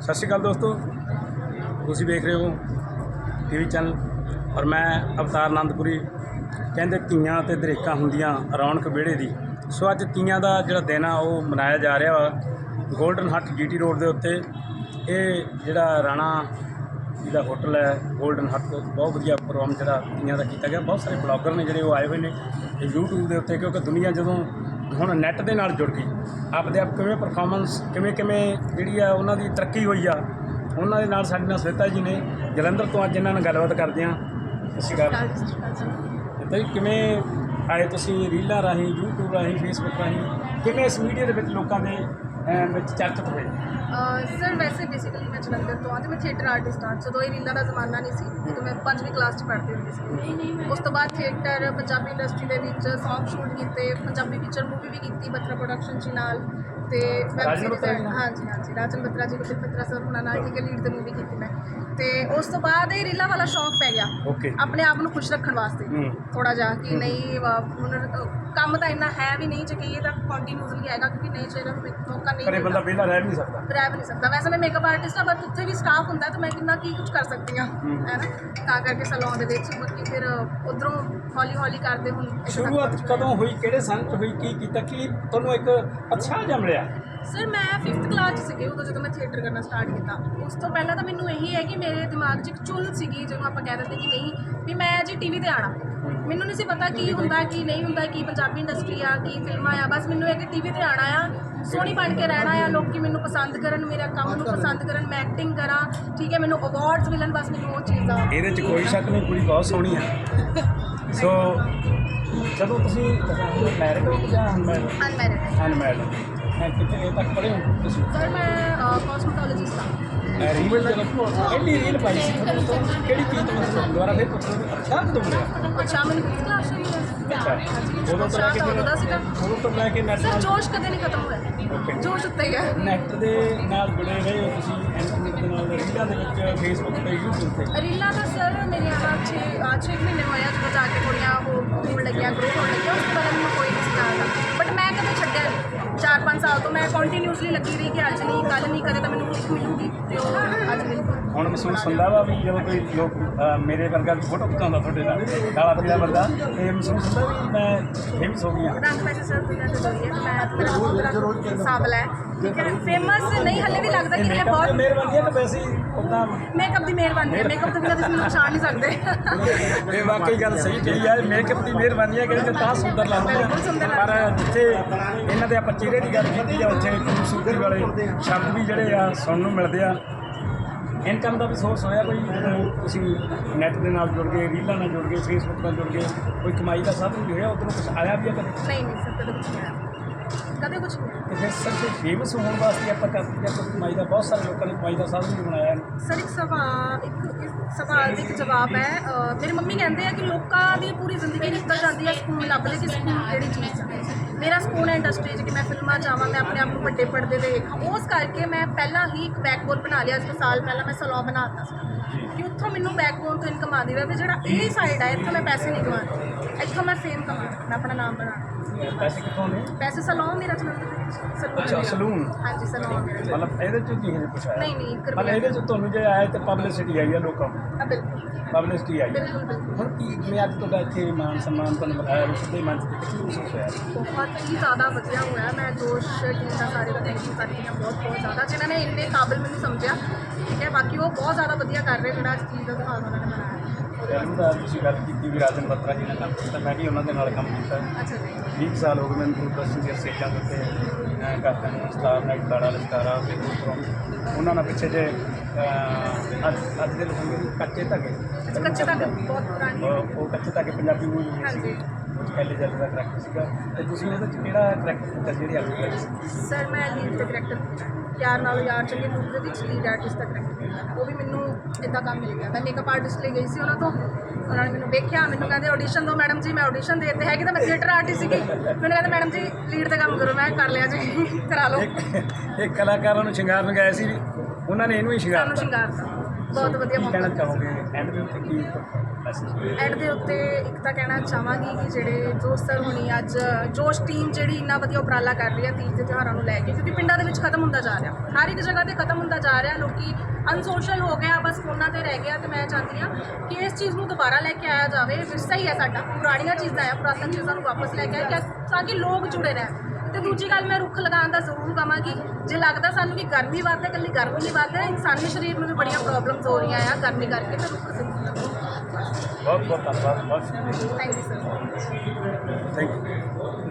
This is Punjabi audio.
ਸਤਿ ਸ਼੍ਰੀ ਅਕਾਲ ਦੋਸਤੋ। ਤੁਸੀਂ ਵੇਖ ਰਹੇ ਹੋ ਟੀਵੀ ਚੈਨਲ ਔਰ ਮੈਂ ਅਵਤਾਰ ਆਨੰਦਪੁਰੀ ਕਹਿੰਦੇ ਤੀਆਂ ਤੇ ਦਰੇਕਾਂ ਹੁੰਦੀਆਂ ਰੌਣਕ ਵਿਹੜੇ ਦੀ। ਸੋ ਅੱਜ ਤੀਆਂ ਦਾ ਜਿਹੜਾ ਦਿਨ ਆ, ਉਹ ਮਨਾਇਆ ਜਾ ਰਿਹਾ ਵਾ ਗੋਲਡਨ ਹੱਟ ਜੀਟੀ ਰੋਡ ਦੇ ਉੱਤੇ। ਇਹ ਜਿਹੜਾ ਰਾਣਾ ਜੀ ਦਾ ਹੋਟਲ ਹੈ 골ਡਨ ਹੱਟ ਬਹੁਤ ਵਧੀਆ ਪ੍ਰੋਗਰਾਮ ਜਿਹੜਾ ਤੀਆਂ ਦਾ ਕੀਤਾ ਗਿਆ। ਬਹੁਤ ਸਾਰੇ ਬਲੌਗਰ ਨੇ ਜਿਹੜੇ ਉਹ ਆਏ ਹੋਏ ਨੇ ਇਹ YouTube ਦੇ ਉੱਤੇ, ਕਿਉਂਕਿ ਦੁਨੀਆ ਜਦੋਂ ਹੁਣ ਨੈੱਟ ਦੇ ਨਾਲ ਜੁੜ ਗਈ। ਆਪਦੇ ਆਪ ਕਿਵੇਂ ਪਰਫਾਰਮੈਂਸ ਕਿਵੇਂ ਕਿਵੇਂ ਜਿਹੜੀ ਆ ਉਹਨਾਂ ਦੀ ਤਰੱਕੀ ਹੋਈ ਆ ਉਹਨਾਂ ਦੇ ਨਾਲ ਸਾਡੇ ਨਾਲ ਸਵੇਤਾ ਜੀ ਨੇ ਜਲੰਧਰ ਤੋਂ ਅੱਜ ਇਹਨਾਂ ਨਾਲ ਗੱਲਬਾਤ ਕਰਦੇ ਆ ਸਤਿ ਸ਼੍ਰੀ ਅਕਾਲ ਜੀ। ਕਿਵੇਂ ਆਏ ਤੁਸੀਂ ਰੀਲਾਂ ਰਾਹੀਂ YouTube ਰਾਹੀਂ Facebook ਰਾਹੀਂ? ਕਿਵੇਂ ਇਸ ਮੀਡੀਆ ਦੇ ਵਿੱਚ ਲੋਕਾਂ ਦੇ ਅਹ, ਵਿੱਚ ਚਰਚਿਤ ਹੋਏ ਸਰ ਵੈਸੇ ਬੇਸਿਕਲੀ ਮੈਂ ਜਲੰਧਰ ਤੋਂ ਹਾਂ ਤੇ ਮੈਂ ਥੀਏਟਰ ਆਰਟਿਸਟ ਹਾਂ। ਜਦੋਂ ਇਹ ਰੀਲਾਂ ਦਾ ਜ਼ਮਾਨਾ ਨਹੀਂ ਸੀ ਜਦੋਂ ਮੈਂ ਪੰਜਵੀਂ ਕਲਾਸ 'ਚ ਪੜ੍ਹਦੀ ਹੁੰਦੀ ਸੀ। ਉਸ ਤੋਂ ਬਾਅਦ ਥੀਏਟਰ ਪੰਜਾਬੀ ਇੰਡਸਟਰੀ ਦੇ ਵਿੱਚ Song ਸ਼ੂਟ ਕੀਤੇ ਪੰਜਾਬੀ ਪਿਕਚਰ ਮੂਵੀ ਵੀ ਕੀਤੀ ਬੱਤਰਾ ਪ੍ਰੋਡਕਸ਼ਨ ਜੀ ਨਾਲ। ਤੇ ਰਾਜਨ ਸੀਰੀਜ਼ ਬੱਤਰਾ ਜੀ ਨਾਲ? ਹਾਂਜੀ ਹਾਂਜੀ ਰਾਜਨ ਬੱਤਰਾ ਜੀ ਗੁਰਦੀਪ ਬੱਤਰਾ ਸਰ ਉਹਨਾਂ ਨਾਲ ਠੀਕ ਹੈ ਲੀਡ ਤੇ ਮੂਵੀ ਕੀਤੀ ਮੈਂ। ਤੇ ਉਸ ਤੋਂ ਬਾਅਦ ਇਹ ਰੀਲਾਂ ਵਾਲਾ ਸ਼ੌਂਕ ਪੈ ਗਿਆ। ਆਪਣੇ ਆਪ ਨੂੰ ਖੁਸ਼ ਰੱਖਣ ਵਾਸਤੇ। ਹੂੰ। ਥੋੜਾ ਜਿਹਾ ਕਿ ਨਹੀਂ ਵਾ- ਹੁਣ ਅ, ਕੰਮ ਤਾਂ ਇੰਨਾ ਹੈ ਵੀ ਨਹੀਂ ਚਾਹੀਏ ਤਾਂ ਕੰਟੀਨਿਊਸਲੀ ਆਏਗਾ ਕਿਉਂਕਿ ਨਹੀਂ ਚਾਹੀਦਾ ਮੌਕਾ ਨਹੀਂ ਘਰੇ ਮਿਲਦਾ। ਬੰਦਾ ਵਿਹਲਾ ਰਹਿ ਵੀ ਨਹੀਂ ਸਕਦਾ। ਰਹਿ ਵੀ ਨਹੀਂ ਸਕਦਾ। ਵੈਸੇ ਮੈਂ ਮੇਕਅਪ ਆਰਟਿਸਟ ਹਾਂ ਬਟ ਉੱਥੇ ਵੀ ਸਟਾਫ ਹੁੰਦਾ ਤਾਂ ਮੈਂ ਕਿੰਨਾ ਕੀ ਕੁਝ ਕਰ ਸਕਦੀ ਹਾਂ ਹਮ। ਹੈ ਨਾ? ਤਾਂ ਕਰਕੇ ਸਲੂਨ ਦੇ ਵਿੱਚ ਬਾਕੀ ਫਿਰ ਉਧਰੋਂ ਹੌਲੀ ਹੌਲੀ ਕਰਦੇ ਹੁਣ ਇੱਥੇ ਤੱਕ ਸ਼ੁਰੂਆਤ ਪਹੁੰਚ ਗਏ। ਕਦੋਂ ਹੋਈ ਕਿਹੜੇ ਸੰਨ ਚ ਹੋਈ ਕੀ ਕੀਤਾ ਕੀ ਤੁਹਾਨੂੰ ਇੱਕ ਅੱਛਾ ਜਿਹਾ ਮਿਲਿਆ? ਸਰ ਮੈਂ 5th ਕਲਾਸ 'ਚ ਸੀਗੀ ਉਦੋਂ ਜਦੋਂ ਮੈਂ ਥੀਏਟਰ ਕਰਨਾ ਸਟਾਰਟ ਕੀਤਾ। ਉਸ ਤੋਂ ਪਹਿਲਾਂ ਤਾਂ ਮੈਨੂੰ ਇਹੀ ਹੈ ਕਿ ਮੇਰੇ ਦਿਮਾਗ 'ਚ ਇੱਕ ਚੁੱਲ ਸੀਗੀ ਜਿਹਨੂੰ ਆਪਾਂ ਕਹਿ ਦਿੰਦੇ ਕਿ ਨਹੀਂ ਵੀ ਮੈਂ ਜੀ ਟੀਵੀ ਤੇ ਆਣਾ ਮੈਨੂੰ ਨਹੀਂ ਸੀ ਪਤਾ ਕੀ ਹੁੰਦਾ ਕੀ ਨਹੀਂ ਹੁੰਦਾ ਕੀ ਪੰਜਾਬੀ ਇੰਡਸਟਰੀ ਆ ਕੀ ਫਿਲਮਾਂ ਆ। ਬਸ ਮੈਨੂੰ ਇਹ ਕਿ ਟੀਵੀ ਤੇ ਆਣਾ ਆ ਸੋਹਣੀ ਬਣ ਕੇ ਰਹਿਣਾ ਆ ਲੋਕੀ ਮੈਨੂੰ ਪਸੰਦ ਕਰਨ ਮੇਰੇ ਕੰਮ ਨੂੰ ਪਸੰਦ ਕਰਨ ਮੈਂ ਐਕਟਿੰਗ ਕਰਾਂ ਠੀਕ ਹੈ ਮੈਨੂੰ ਅਵਾਰਡਸ ਮਿਲਣ ਬਸ ਮੈਨੂੰ ਉਹ ਚੀਜ਼ਾਂ। ਇਹਦੇ 'ਚ ਕੋਈ ਸ਼ੱਕ ਨਹੀਂ ਕੁੜੀ ਬਹੁਤ ਸੋਹਣੀ ਆ। ਸੋ ਜਦੋਂ ਤੁਸੀਂ ਮੈਰਿਡ ਹੋ ਜਾਂ ਅਨਮੈਰਿਡ ਅਨਮੈਰਿਡ ਅਨਮੈਰਿਡ ਕਿਤੇ ਤੱਕ ਪੜ੍ਹੇ ਹੋ ਤੁਸੀਂ? ਸਰ ਮੈਂ ਕਾਸਮੋਟੋਲੋਜਿਸਟ ਹਾਂ। ਰੀਲ ਜਦੋਂ ਪਹਿਲੀ ਰੀਲ ਪਾਈ ਸੀ। ਤੁਹਾਨੂੰ ਤੋਂ ਕਿਹੜੀ ਚੀਜ਼ ਤੋਂ ਮਤਲਬ ਦੁਬਾਰਾ ਫਿਰ ਪੁੱਛੋ ਅੱਛਾ ਕਦੋਂ ਮਿਲਿਆ ਅੱਛਾ ਮੈਨੂੰ 5th ਕਲਾਸ 'ਚ ਹੀ? ਅੱਛਾ ਹਾਂਜੀ ਉਦੋਂ ਤੋਂ ਲੈ ਕੇ ਫਿਰ ਸੀਗਾ। ਉਦੋਂ ਤੋਂ ਲੈ ਕੇ ਨੈਟ ਸਰ ਨਾਲ ਜੋਸ਼ ਕਦੇ ਨਹੀਂ ਖਤਮ ਹੋਇਆ। ਜੋਸ਼ ਉੱਤੇ ਹੀ ਹੈ। ਨੈਟ ਦੇ ਨਾਲ ਜੁੜੇ ਰਹੇ ਹੋ ਤੁਸੀਂ ਇੰਟਰਨੈਟ ਦੇ ਨਾਲ ਰੀਲਾਂ ਦੇ ਵਿੱਚ ਫੇਸਬੁੱਕ ਤੇ YouTube ਤੇ? ਰੀਲਾ ਦਾ ਸਰ ਮੇਰੇ ਆ ਛੇ ਆ ਛੇ ਕੁ ਮਹੀਨੇ ਹੋਇਆ ਜਦੋਂ ਜਾ ਕੇ ਥੋੜੀਆਂ ਕੰਟੀਨਿਊਸਲੀ ਲੱਗੀ ਰਹੀ ਕਿ ਅੱਜ ਨਹੀਂ ਕੱਲ ਨਹੀਂ ਕਦੇ ਤਾਂ ਮੈਨੂੰ ਕੁਝ ਮਿਲੂਗੀ। ਤੇ ਉਹ ਅੱਜ ਮਿਲ ਹੁਣ ਮਹਿਸੂਸ ਹੁੰਦਾ ਵਾ ਵੀ ਜਦੋਂ ਕੋਈ ਲੋਕ ਅਹ, ਮੇਰੇ ਵਰਗਾ ਫੋਟੋ ਖਿਚਾਉਂਦਾ ਤੁਹਾਡੇ ਨਾਲ ਕਾਲਾ ਪੀਲਾ ਬੰਦਾ ਤੇ ਮਹਿਸੂਸ ਹੁੰਦਾ ਵੀ ਮੈਂ ਫੇਮਸ ਹੋ ਗਈ ਹਾਂ ਰੰਗ ਵੈਸੇ ਸਰ ਦੁਨੀਆ ਤੇ ਜੋਈ ਹੈ ਮੈਂ ਮੇਰਾ ਬਹੁਤ ਰੰਗ ਸਾਬਲਾ ਹੈ। ਠੀਕ ਹੈ ਫੇਮਸ ਨਹੀਂ ਹੱਲੇ ਵੀ ਲੱਗਦਾ ਇਹ ਕਿ ਦੀ ਬਹੁਤ ਮਿਹਰਬਾਨੀ ਹੈ ਤਾਂ ਵੈਸੇ ਹੀ ਉਦਾਂ ਮੇਕਅਪ ਦੀ ਮਿਹਰਬਾਨੀ ਹੈ। ਮੇਕਅਪ ਤੋਂ ਬਿਨਾਂ ਤੁਸੀਂ ਮੈਨੂੰ ਪਛਾਣ ਨਹੀਂ ਸਕਦੇ। ਇਹ ਵਾਕਈ ਗੱਲ ਸਹੀ ਕਹੀ ਹੈ ਮੇਕਅਪ ਦੀ ਮਿਹਰਬਾਨੀ ਹੈ ਕਿ ਤਾਂ ਸੁੰਦਰ ਲੱਗਦਾ ਬਿਲਕੁਲ ਸੁੰਦਰ ਪਰ ਜਿੱਥੇ ਇਹਨਾਂ ਦੇ ਆਪਾਂ ਚਿਹਰੇ ਦੀ ਗੱਲ ਕੀਤੀ ਆ ਉੱਥੇ ਖੂਬਸੂਰਤੀ ਵਾਲੇ ਸ਼ਬਦ ਵੀ ਜਿਹੜੇ ਆ ਸੁਣਨ ਨੂੰ ਮਿਲਦੇ ਆ। ਇਨਕਮ ਦਾ ਵੀ ਸੋਰਸ ਹੋਇਆ ਕੋਈ ਤੁਸੀਂ ਨੈਟ ਦੇ ਨਾਲ ਜੁੜ ਗਏ ਰੀਲਾਂ ਨਾਲ ਜੁੜ ਗਏ ਫੇਸਬੁੱਕ ਨਾਲ ਜੁੜ ਗਏ ਕੋਈ ਕਮਾਈ ਦਾ ਸਾਧਨ ਵੀ ਹੋਇਆ ਉਧਰੋਂ ਕੁਝ ਆਇਆ ਵੀ ਆ ਕਦੇ? ਨਹੀਂ ਨਹੀਂ ਸਰ ਕਦੇ ਕੁਝ ਨਹੀਂ ਆਇਆ। ਕਦੇ ਕੁਝ ਨਹੀਂ ਤੇ ਫਿਰ ਸਿਰਫ ਫੇਮਸ ਹੋਣ ਵਾਸਤੇ ਆਪਾਂ ਕਰਦੇ ਜਾਂ ਕੋਈ ਕਮਾਈ ਦਾ ਬਹੁਤ ਸਾਰੇ ਲੋਕਾਂ ਨੇ ਕਮਾਈ ਦਾ ਸਾਧਨ ਵੀ ਬਣਾਇਆ। ਹੈ ਸਰ ਇੱਕ ਸਵਾਲ ਇੱਕ ਸਵਾਲ ਦਾ ਇੱਕ ਜਵਾਬ ਹੈ ਮੇਰੇ ਮੰਮੀ ਕਹਿੰਦੇ ਆ ਕਿ ਲੋਕਾਂ ਦੀ ਪੂਰੀ ਜ਼ਿੰਦਗੀ ਨਿਕਲ ਜਾਂਦੀ ਹੈ ਸਕੂਨ ਲੱਭਦੇ ਕਿ ਸਕੂਨ ਕਿਹੜੀ ਚੀਜ਼ ਹੈ ਮੇਰਾ ਸਕੂਨ ਹੈ ਇੰਡਸਟਰੀ 'ਚ ਕਿ ਮੈਂ ਫਿਲਮਾਂ ਚਾਹਾਂ ਮੈਂ ਆਪਣੇ ਆਪ ਨੂੰ ਵੱਡੇ ਪਰਦੇ ਤੇ ਵੇਖਾਂ। ਉਸ ਕਰਕੇ ਮੈਂ ਪਹਿਲਾਂ ਹੀ ਇੱਕ ਬੈਕਬੋਨ ਬਣਾ ਲਿਆ ਤੋਂ ਸਾਲ ਪਹਿਲਾਂ ਮੈਂ ਸਲੂਨ ਬਣਾਤਾ ਸੀ। ਕਿ ਉੱਥੋਂ ਮੈਨੂੰ ਬੈਕਬੋਨ ਤੋਂ ਇਨਕਮ ਆਉਂਦੀ ਰਹੇ ਤੇ ਜਿਹੜਾ ਇਹ ਸਾਈਡ ਹੈ ਇੱਥੋਂ ਮੈਂ ਪੈਸੇ ਨਹੀਂ ਕਮਾਉਂਦੀ। ਇੱਥੋਂ ਮੈਂ ਫੇਮ ਕਮਾਉਂਦੀ ਮੈਂ ਆਪਣਾ ਨਾਮ ਬਣਾਉਣਾ। ਪੈਸੇ ਕਿੱਥੋਂ ਨੇ? ਪੈਸੇ ਸਲੂਨ ਮੇਰਾ ਜਲੰਧਰ ਦੇ ਵਿੱਚ ਸਲੂਨ ਅੱਛਾ ਸਲੂਨ? ਹਾਂਜੀ ਸਲੂਨ ਮਤਲਬ ਇਹਦੇ ਚ ਕੀ ਹੈ ਆਇਆ? ਨਹੀਂ ਨਹੀਂ ਮਤਲਬ ਇਹਦੇ ਚ ਤੁਹਾਨੂੰ ਜੇ ਆਇਆ ਤੇ ਪਬਲਿਸਿਟੀ ਆਈ ਆ ਲੋਕਾਂ ਨੂੰ? ਬਿਲਕੁਲ। ਪਬਲਿਸਿਟੀ ਆਈ ਹੁਣ ਕੀ ਜਿਵੇਂ ਅੱਜ ਤੁਹਾਡਾ ਇੱਥੇ ਮਾਨ ਸਨਮਾਨ ਤੁਹਾਨੂੰ ਬੁਲਾਇਆ ਉਸ ਦੇ ਮਨ ਚ ਕੀ ਮਹਿਸੂਸ ਹੋਇਆ ਬਹੁਤ ਹੀ ਜ਼ਿਆਦਾ ਵਧੀਆ ਹੋਇਆ। ਮੈਂ ਜੋਸ਼ ਟੀਮ ਦਾ ਸਾਰੇ ਦਾ ਥੈਂਕ ਯੂ ਕਰਦੀ ਹਾਂ ਬਹੁਤ ਬਹੁਤ ਜ਼ਿਆਦਾ। ਜਿਨ੍ਹਾਂ ਨੇ ਇੰਨੇ ਕਾਬਿਲ ਮੈਨੂੰ ਸਮਝਿਆ ਠੀਕ ਹੈ? ਬਾਕੀ ਉਹ ਬਹੁਤ ਜ਼ਿਆਦਾ ਵਧੀਆ ਕਰ ਰਹੇ ਜਿਹੜਾ ਚੀਜ਼ ਦਾ ਦਿਖਾਵਾ ਉਹਨਾਂ ਨੇ ਬਣਾਇਆ। ਤੁਸੀਂ ਗੱਲ ਕੀਤੀ ਵੀ ਰਾਜਨ ਬੱਤਰਾ ਜੀ ਨਾਲ ਕੰਮ ਕੀਤਾ ਮੈਂ ਵੀ ਉਹਨਾਂ ਦੇ ਨਾਲ ਕੰਮ ਕੀਤਾ। ਅੱਛਾ ਜੀ। 20 ਸਾਲ ਹੋ ਗਏ ਮੈਨੂੰ ਦੂਰਦਰਸ਼ਨ ਦੀਆਂ ਸਟੇਜਾਂ ਦੇ ਕਰਦੇ ਨੂੰ ਸਟਾਰ ਨਾਈਟ ਦਾੜਾ ਲਸਕਾਰਾ ਤੇ ਉਹਨਾਂ ਨਾਲ ਪਿੱਛੇ ਜੇ ਅੱਜ ਅੱਜ ਦੇ ਲੋਕਾਂ ਨੂੰ ਕੱਚੇ ਧਾਗੇ। ਕੱਚੇ ਤੱਕ ਬਹੁਤ ਪੁਰਾਣੀ। ਉਹ ਕੱਚੇ ਧਾਗੇ ਪੰਜਾਬੀ ਮੂਵੀ ਸੀ ਪਹਿਲੇ ਜਲ ਦਾ ਕਰੈਕਟਰ ਸੀਗਾ। ਤੇ ਤੁਸੀਂ ਉਹਦੇ ਚ ਕਿਹੜਾ ਕਰੈਕਟਰ ਕੀਤਾ ਜਿਹੜੀ ਸੀ ਸਰ ਮੈਂ ਲੀਡ ਤੇ ਕਰੈਕਟਰ ਯਾਰ ਨਾਲੋਂ ਯਾਰ ਚੰਗੇ ਮੂਵੀ ਦੇ ਵਿੱਚ ਲੀਡ ਆਰਟਿਸਟ ਦਾ ਕਰੈਕਟਰ ਉਹ ਵੀ ਮੈਨੂੰ ਇਦਾਂ ਕੰਮ ਮਿਲ ਗਿਆ। ਮੈਂ ਮੇਕਅਪ ਆਰਟਿਸਟ ਲਈ ਗਈ ਸੀ ਉਹਨਾਂ ਤੋਂ। ਉਹਨਾਂ ਨੇ ਮੈਨੂੰ ਵੇਖਿਆ ਮੈਨੂੰ ਕਹਿੰਦੇ ਆਡੀਸ਼ਨ ਦਿਓ ਮੈਡਮ ਜੀ ਮੈਂ ਆਡੀਸ਼ਨ ਦੇ ਦਿੱਤੇ। ਹੈਗੀ ਤਾਂ ਮੈਂ ਥੀਏਟਰ ਆਰਟਿਸਟ ਸੀਗੀ। ਮੈਨੂੰ ਕਹਿੰਦੇ ਮੈਡਮ ਜੀ ਲੀਡ ਤੇ ਕੰਮ ਕਰੋ। ਮੈਂ ਕਰ ਲਿਆ ਜੀ ਕਰਾ ਲਓ। ਇੱਕ ਇੱਕ ਕਲਾਕਾਰਾਂ ਨੂੰ ਸ਼ਿੰਗਾਰ ਲਗਾਇਆ ਸੀ ਉਹਨਾਂ ਨੇ ਇਹਨੂੰ ਹੀ ਸ਼ਿੰਗਾਰ ਸਾਨੂੰ ਦਾ ਬਹੁਤ ਵਧੀਆ ਮੌਕਾ ਕਹਿਣਾ ਚਾਹੋਗੇ? ਐਂਡ ਦੇ ਉੱਤੇ ਕੀ ਮੈਸੇਜ ਐਡ ਦੇ ਉੱਤੇ ਇੱਕ ਤਾਂ ਕਹਿਣਾ ਚਾਹਾਂਗੀ ਕਿ ਜਿਹੜੇ ਜੋਸ਼ ਸਰ ਹੁਣੀ ਅੱਜ ਜੋਸ਼ ਟੀਮ ਜਿਹੜੀ ਇੰਨਾ ਵਧੀਆ ਉਪਰਾਲਾ ਕਰ ਰਹੀ ਹੈ ਤੀਜ ਦੇ ਤਿਉਹਾਰਾਂ ਨੂੰ ਲੈ ਕੇ ਕਿਉਂਕਿ ਪਿੰਡਾਂ ਦੇ ਵਿੱਚ ਖਤਮ ਹੁੰਦਾ ਜਾ ਰਿਹਾ। ਹਰ ਇੱਕ ਜਗ੍ਹਾ ਤੇ ਖਤਮ ਹੁੰਦਾ ਜਾ ਰਿਹਾ ਲੋਕੀ ਅਨਸੋਸ਼ਲ ਹੋ ਗਿਆ ਬਸ ਫੋਨਾਂ ਤੇ ਰਹਿ ਗਿਆ ਤੇ ਮੈਂ ਚਾਹੁੰਦੀ ਹਾਂ ਕਿ ਇਸ ਚੀਜ਼ ਨੂੰ ਦੁਬਾਰਾ ਲੈ ਕੇ ਆਇਆ ਜਾਵੇ ਵਿਰਸਾ ਹੀ ਹੈ ਸਾਡਾ ਪੁਰਾਣੀਆਂ ਚੀਜ਼ਾਂ ਆ ਪੁਰਾਤਨ ਚੀਜ਼ਾਂ ਨੂੰ ਵਾਪਸ ਲੈ ਕੇ ਆਇਆ ਕਿ ਤਾਂ ਕਿ ਲੋਕ ਜੁੜੇ ਰਹਿਣ। ਤੇ ਦੂਜੀ ਗੱਲ ਮੈਂ ਰੁੱਖ ਲਗਾਉਣ ਦਾ ਜ਼ਰੂਰ ਕਹਾਂਗੀ ਜੇ ਲੱਗਦਾ ਸਾਨੂੰ ਕਿ ਗਰਮੀ ਵੱਧ ਹੈ ਇਕੱਲੀ ਗਰਮੀ ਨਹੀਂ ਵੱਧ ਹੈ ਇਨਸਾਨੀ ਸਰੀਰ ਨੂੰ ਵੀ ਬੜੀਆਂ ਪ੍ਰੋਬਲਮਸ ਹੋ ਰਹੀਆਂ ਆ ਗਰਮੀ ਕਰਕੇ ਤੇ ਰੁੱਖ ਜ਼ਰੂਰ ਲਗਾਓ ਬਹੁਤ ਬਹੁਤ ਧੰਨਵਾਦ thank you sir thank you